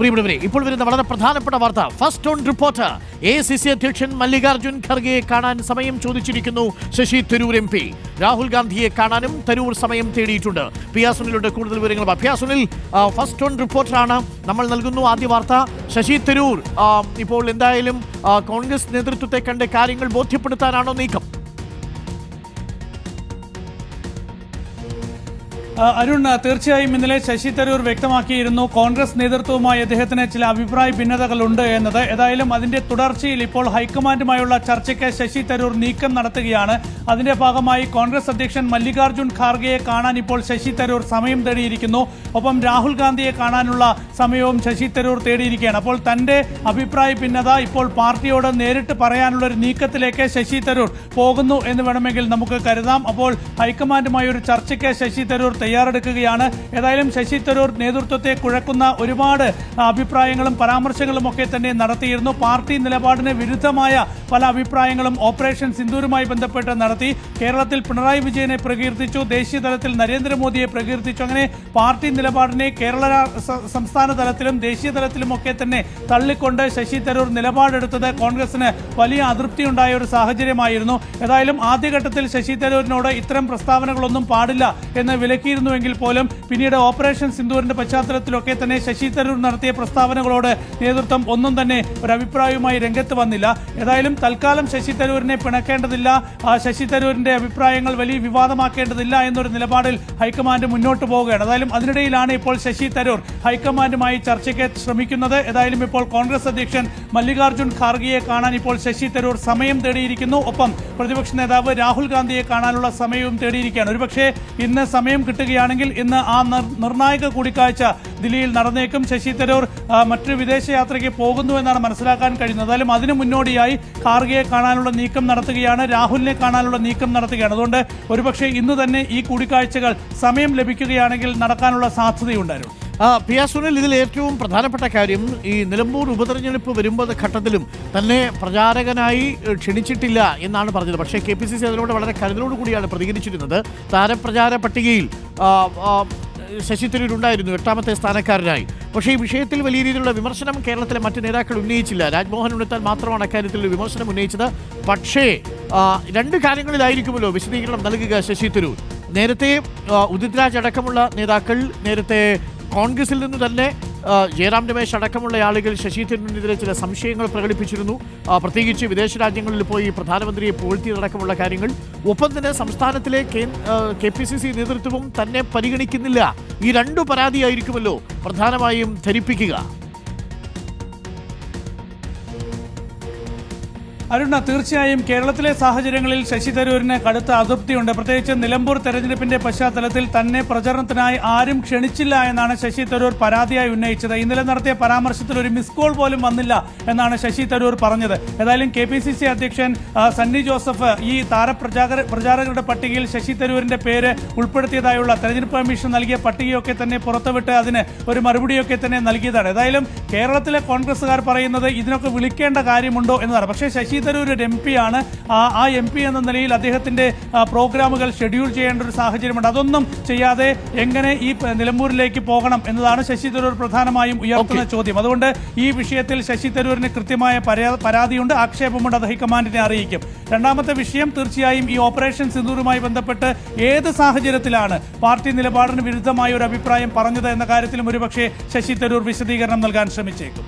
പ്രിയപ്പെട്ടവരെ ഇപ്പോൾ വരുന്ന വളരെ പ്രധാനപ്പെട്ട വാർത്ത. First on reporter A C C അധ്യക്ഷൻ മല്ലികാർജുൻ ഖർഗെയെ കാണാൻ സമയം ചോദിച്ചിരിക്കുന്നു. Shashi Tharoor M P. Rahul ഗാന്ധിയെ കാണാനും തരൂർ സമയം തേടിയിട്ടുണ്ട്. പി ആർ സുനിലുണ്ട്. കൂടുതൽ വിവരങ്ങൾ P R Sunil first on റിപ്പോർട്ടറാണ് നമ്മൾ നൽകുന്നു ആദ്യ വാർത്ത. ശശി തരൂർ ഇപ്പോൾ എന്തായാലും കോൺഗ്രസ് നേതൃത്വത്തെ കണ്ട് കാര്യങ്ങൾ ബോധ്യപ്പെടുത്താനാണോ നീക്കം? അരുൺ തീർച്ചയായും ഇന്നലെ ശശി തരൂർ വ്യക്തമാക്കിയിരുന്നു കോൺഗ്രസ് നേതൃത്വവുമായി അദ്ദേഹത്തിന് ചില അഭിപ്രായ ഭിന്നതകളുണ്ട് എന്നത്. ഏതായാലും അതിന്റെ തുടർച്ചയിൽ ഇപ്പോൾ ഹൈക്കമാൻഡുമായുള്ള ചർച്ചയ്ക്ക് ശശി തരൂർ നീക്കം നടത്തുകയാണ്. അതിന്റെ ഭാഗമായി കോൺഗ്രസ് അധ്യക്ഷൻ മല്ലികാർജുൻ ഖാർഗെയെ കാണാൻ ഇപ്പോൾ ശശി തരൂർ സമയം തേടിയിരിക്കുന്നു. ഒപ്പം രാഹുൽ ഗാന്ധിയെ കാണാനുള്ള സമയവും ശശി തരൂർ തേടിയിരിക്കുകയാണ്. അപ്പോൾ തന്റെ അഭിപ്രായ ഭിന്നത ഇപ്പോൾ പാർട്ടിയോട് നേരിട്ട് പറയാനുള്ള ഒരു നീക്കത്തിലേക്ക് ശശി തരൂർ പോകുന്നു എന്ന് വേണമെങ്കിൽ നമുക്ക് കരുതാം. അപ്പോൾ ഹൈക്കമാൻഡുമായി ഒരു ചർച്ചയ്ക്ക് ശശി തരൂർ തയ്യാറെടുക്കുകയാണ്. ഏതായാലും ശശി തരൂർ നേതൃത്വത്തെ കുഴക്കുന്ന ഒരുപാട് അഭിപ്രായങ്ങളും പരാമർശങ്ങളും ഒക്കെ തന്നെ നടത്തിയിരുന്നു. പാർട്ടി നിലപാടിന് വിരുദ്ധമായ പല അഭിപ്രായങ്ങളും ഓപ്പറേഷൻ സിന്ദൂരുമായി ബന്ധപ്പെട്ട് നടത്തി. കേരളത്തിൽ പിണറായി വിജയനെ പ്രകീർത്തിച്ചു ദേശീയ തലത്തിൽ നരേന്ദ്രമോദിയെ പ്രകീർത്തിച്ചു. അങ്ങനെ പാർട്ടി നിലപാടിനെ കേരള സംസ്ഥാന തലത്തിലും ദേശീയ തലത്തിലും ഒക്കെ തന്നെ തള്ളിക്കൊണ്ട് ശശി തരൂർ നിലപാടെടുത്തത് കോൺഗ്രസിന് വലിയ അതൃപ്തി അതൃപ്തിയുണ്ടായ ഒരു സാഹചര്യമായിരുന്നു. ഏതായാലും ആദ്യഘട്ടത്തിൽ ശശി തരൂരിനോട് ഇത്തരം പ്രസ്താവനകളൊന്നും പാടില്ല എന്ന് വിലക്കിയിരുന്നുവെങ്കിൽ പോലും പിന്നീട് ഓപ്പറേഷൻ സിന്ദൂരിന്റെ പശ്ചാത്തലത്തിലൊക്കെ തന്നെ ശശി തരൂർ നടത്തിയ പ്രസ്താവനകളോട് നേതൃത്വം ഒന്നും തന്നെ ഒരു അഭിപ്രായവുമായി രംഗത്ത് വന്നില്ല. ഏതായാലും തൽക്കാലം ശശി തരൂരിനെ പിണക്കേണ്ടതില്ല. ശശി തരൂരിന്റെ അഭിപ്രായങ്ങൾ വലിയ വിവാദമാക്കേണ്ടതില്ല എന്നൊരു നിലപാടിൽ ഹൈക്കമാൻഡ് മുന്നോട്ട് പോവുകയാണ്. ഏതായാലും അതിനിടയിലാണ് ഇപ്പോൾ ശശി തരൂർ ഹൈക്കമാൻഡുമായി ചർച്ചയ്ക്ക് ശ്രമിക്കുന്നത്. ഏതായാലും ഇപ്പോൾ കോൺഗ്രസ് അധ്യക്ഷൻ മല്ലികാർജുൻ ഖാർഗെയെ കാണാൻ ഇപ്പോൾ ശശി തരൂർ സമയം തേടിയിരിക്കുന്നു. ഒപ്പം പ്രതിപക്ഷ നേതാവ് രാഹുൽ ഗാന്ധിയെ കാണാനുള്ള സമയവും തേടിയിരിക്കുകയാണ്. ഒരുപക്ഷെ ഇന്ന് സമയം കിട്ടുകയാണെങ്കിൽ ഇന്ന് ആ നിർ- നിർണായക കൂടിക്കാഴ്ച ദില്ലിയിൽ നടന്നേക്കും. ശശി തരൂർ മറ്റൊരു വിദേശയാത്രയ്ക്ക് പോകുന്നു എന്നാണ് മനസ്സിലാക്കാൻ കഴിയുന്നത്. എന്തായാലും അതിനു മുന്നോടിയായി ഖാർഗെയെ കാണാനുള്ള നീക്കം നടത്തുകയാണ് രാഹുലിനെ കാണാനുള്ള നീക്കം നടത്തുകയാണ്. അതുകൊണ്ട് ഒരുപക്ഷെ ഇന്ന് തന്നെ ഈ കൂടിക്കാഴ്ചകൾ സമയം ലഭിക്കുകയാണെങ്കിൽ നടക്കാനുള്ള സാധ്യതയുണ്ടായിരുന്നു ആ, പി ആർ സുനിൽ ഇതിൽ ഏറ്റവും പ്രധാനപ്പെട്ട കാര്യം ഈ നിലമ്പൂർ ഉപതെരഞ്ഞെടുപ്പ് വരുമ്പോൾ ഘട്ടത്തിലും തന്നെ പ്രചാരകനായി ക്ഷണിച്ചിട്ടില്ല എന്നാണ് പറഞ്ഞത്. പക്ഷേ കെ പി സി സി അതിനോട് വളരെ കരുതലോട് കൂടിയാണ് പ്രതികരിച്ചിരുന്നത്. താരപ്രചാര പട്ടികയിൽ ശശി തരൂർ ഉണ്ടായിരുന്നു എട്ടാമത്തെ സ്ഥാനക്കാരനായി. പക്ഷേ ഈ വിഷയത്തിൽ വലിയ രീതിയിലുള്ള വിമർശനം കേരളത്തിലെ മറ്റ് നേതാക്കൾ ഉന്നയിച്ചില്ല. രാജ്മോഹൻ ഉണ്ണിത്താൻ മാത്രമാണ് അക്കാര്യത്തിൽ വിമർശനം ഉന്നയിച്ചത്. പക്ഷേ രണ്ട് കാര്യങ്ങളിലായിരിക്കുമല്ലോ വിശദീകരണം നൽകുക ശശി തരൂർ. നേരത്തെ ആ, ഉദിത് രാജ് അടക്കമുള്ള നേതാക്കൾ നേരത്തെ കോൺഗ്രസിൽ നിന്ന് തന്നെ ജയറാം രമേശ് അടക്കമുള്ള ആളുകൾ ശശി തരൂരിനെതിരെ ചില സംശയങ്ങൾ പ്രകടിപ്പിച്ചിരുന്നു. പ്രത്യേകിച്ച് വിദേശ രാജ്യങ്ങളിൽ പോയി പ്രധാനമന്ത്രിയെ പുകഴ്ത്തിയതടക്കമുള്ള കാര്യങ്ങൾ. ഒപ്പം തന്നെ സംസ്ഥാനത്തിലെ കെ പി സി സി നേതൃത്വവും തന്നെ പരിഗണിക്കുന്നില്ല. ഈ രണ്ടു പരാതിയായിരിക്കുമല്ലോ പ്രധാനമായും ധരിപ്പിക്കുക. അരുണ തീർച്ചയായും കേരളത്തിലെ സാഹചര്യങ്ങളിൽ ശശി തരൂരിന് കടുത്ത അതൃപ്തിയുണ്ട്. പ്രത്യേകിച്ച് നിലമ്പൂർ തെരഞ്ഞെടുപ്പിന്റെ പശ്ചാത്തലത്തിൽ തന്നെ പ്രചരണത്തിനായി ആരും ക്ഷണിച്ചില്ല എന്നാണ് ശശി തരൂർ പരാതിയായി ഉന്നയിച്ചത്. ഇന്നലെ നടത്തിയ പരാമർശത്തിൽ ഒരു മിസ് കോൾ പോലും വന്നില്ല എന്നാണ് ശശി തരൂർ പറഞ്ഞത്. ഏതായാലും കെ അധ്യക്ഷൻ സണ്ണി ജോസഫ് ഈ താരപ്രചാര പ്രചാരകരുടെ പട്ടികയിൽ ശശി തരൂരിന്റെ പേര് ഉൾപ്പെടുത്തിയതായുള്ള തെരഞ്ഞെടുപ്പ് കമ്മീഷൻ നൽകിയ പട്ടികയൊക്കെ തന്നെ പുറത്തുവിട്ട് അതിന് ഒരു മറുപടിയൊക്കെ തന്നെ നൽകിയതാണ്. ഏതായാലും കേരളത്തിലെ കോൺഗ്രസ്സുകാർ പറയുന്നത് ഇതിനൊക്കെ വിളിക്കേണ്ട കാര്യമുണ്ടോ എന്നതാണ്. പക്ഷേ ശശി തരൂർ ഒരു എം പി ആണ്. ആ എം പി എന്ന നിലയിൽ അദ്ദേഹത്തിന്റെ പ്രോഗ്രാമുകൾ ഷെഡ്യൂൾ ചെയ്യേണ്ട ഒരു സാഹചര്യമുണ്ട്. അതൊന്നും ചെയ്യാതെ എങ്ങനെ ഈ നിലമ്പൂരിലേക്ക് പോകണം എന്നതാണ് ശശി തരൂർ പ്രധാനമായും ഉയർത്തുന്ന ചോദ്യം. അതുകൊണ്ട് ഈ വിഷയത്തിൽ ശശി തരൂരിന് കൃത്യമായ പരാതിയുണ്ട്. ആക്ഷേപമുണ്ട്. അത് ഹൈക്കമാൻഡിനെ അറിയിക്കും. രണ്ടാമത്തെ വിഷയം തീർച്ചയായും ഈ ഓപ്പറേഷൻ സിന്ദൂറുമായി ബന്ധപ്പെട്ട് ഏത് സാഹചര്യത്തിലാണ് പാർട്ടി നിലപാടിന് വിരുദ്ധമായ ഒരു അഭിപ്രായം പറഞ്ഞത് എന്ന കാര്യത്തിലും ഒരുപക്ഷെ ശശി തരൂർ വിശദീകരണം നൽകാൻ ശ്രമിച്ചേക്കും.